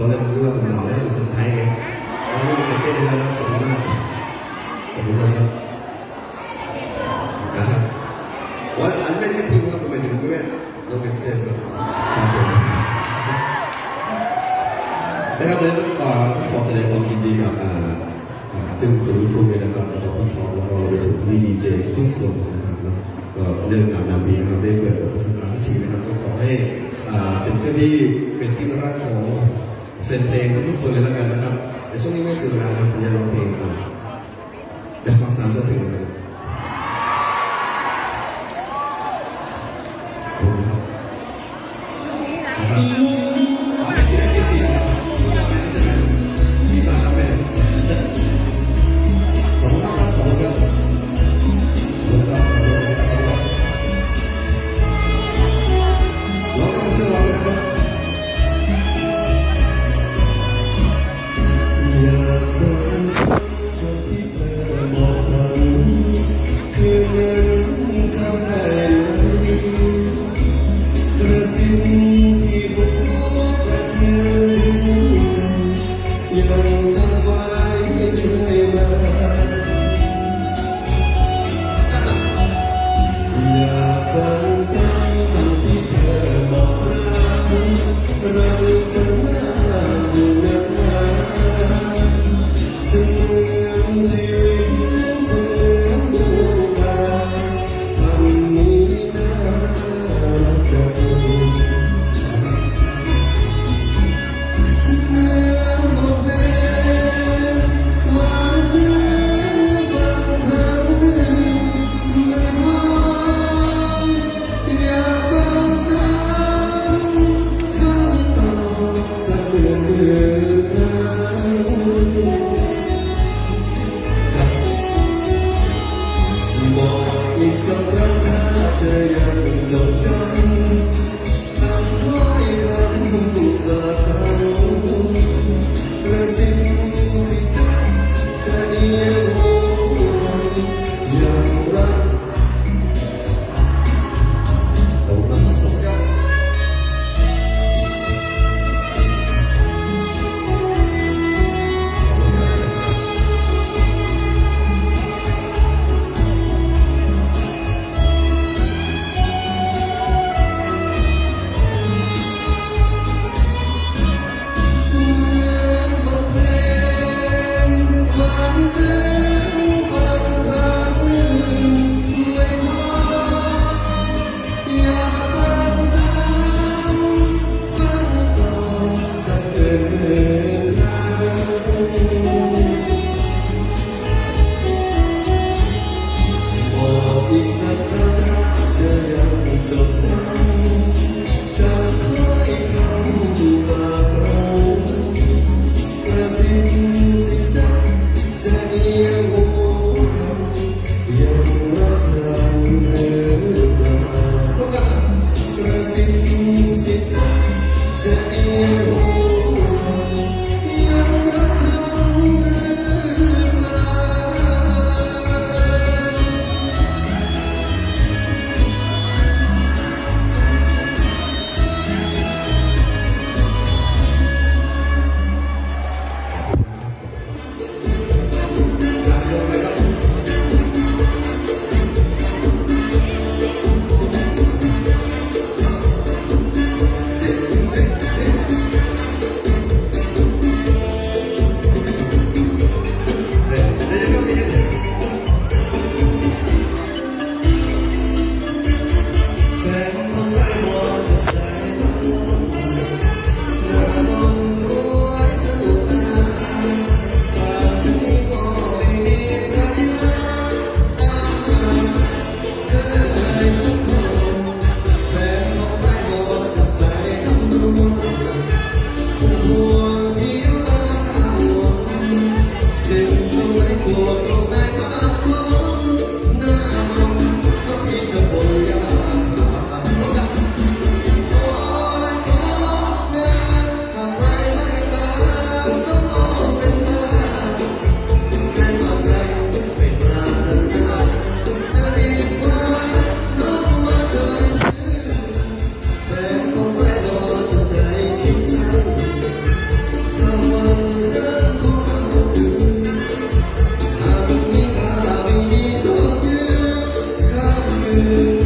ตอนแรกผมรู้ว่าผมเหงาแล้วผมท้ายไงตอนนี้มันเต้นแล้วนะขอบคุณมากขอบคุณครับนะครับวันอันเป็นกระทิงครับเป็นเพื่อนเราเป็นเซนครับนะครับเลยต้องของขอแสดงความยินดีกับดึงคุณผู้ชมเลยนะครับแล้วก็พี่ทองแล้วก็ไปถึงมีดีเจทุกคนนะครับแล้วก็เรื่องงานนำพีนะครับได้เปิดโอกาสสักทีนะครับก็ขอให้เป็นเพื่อนที่เป็นที่รักของ แฟนเพลงทุกคนเลยแล้วกันนะครับแต่ช่วงนี้ไม่เสียเวลาครับผมจะร้องเพลงอะอยากฟังสามสักเพลงเลยนะครับ you.